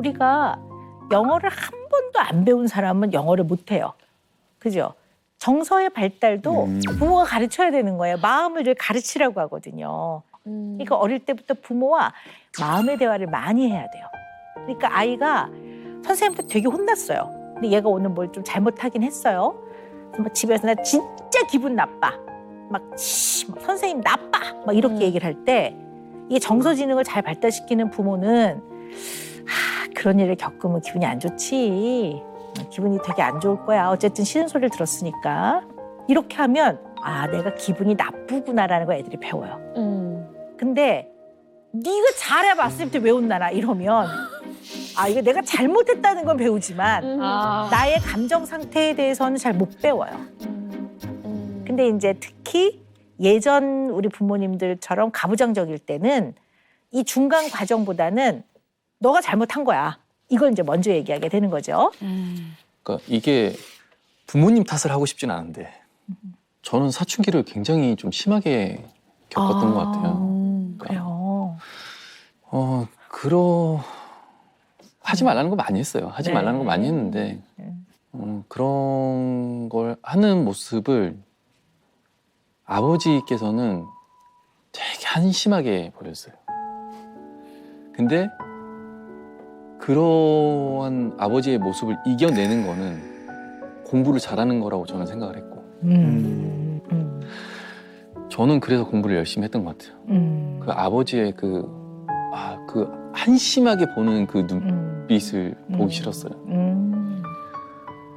우리가 영어를 한 번도 안 배운 사람은 영어를 못 해요. 그죠? 정서의 발달도 음. 부모가 가르쳐야 되는 거예요. 마음을 늘 가르치라고 하거든요. 그러니까 어릴 때부터 부모와 마음의 대화를 많이 해야 돼요. 그러니까 아이가 선생님한테 되게 혼났어요. 근데 얘가 오늘 뭘 좀 잘못하긴 했어요. 막 집에서 나 진짜 기분 나빠. 막, 치, 막 선생님 나빠. 막 이렇게 음. 얘기를 할 때 이게 정서지능을 잘 발달시키는 부모는 하, 그런 일을 겪으면 기분이 안 좋지. 기분이 되게 안 좋을 거야. 어쨌든 싫은 소리를 들었으니까. 이렇게 하면 아 내가 기분이 나쁘구나라는 걸 애들이 배워요. 음. 근데 네가 잘해봤을 때 왜 혼나나 이러면 아 이거 내가 잘못했다는 건 배우지만 음. 아. 나의 감정 상태에 대해서는 잘 못 배워요. 음. 근데 이제 특히 예전 우리 부모님들처럼 가부장적일 때는 이 중간 과정보다는 너가 잘못한 거야. 이걸 이제 먼저 얘기하게 되는 거죠. 그러니까 이게 부모님 탓을 하고 싶진 않은데 저는 사춘기를 굉장히 좀 심하게 겪었던 아. 것 같아요. 음. 그래요. 어 그러 하지 말라는 거 많이 했어요. 하지 네. 말라는 거 많이 했는데 음. 음, 그런 걸 하는 모습을 아버지께서는 되게 한심하게 보였어요. 근데 그러한 아버지의 모습을 이겨내는 거는 공부를 잘하는 거라고 저는 생각을 했고 음. 음. 저는 그래서 공부를 열심히 했던 것 같아요. 음. 그 아버지의 그, 아, 그 한심하게 보는 그 음. 눈빛을 음. 보기 싫었어요. 음.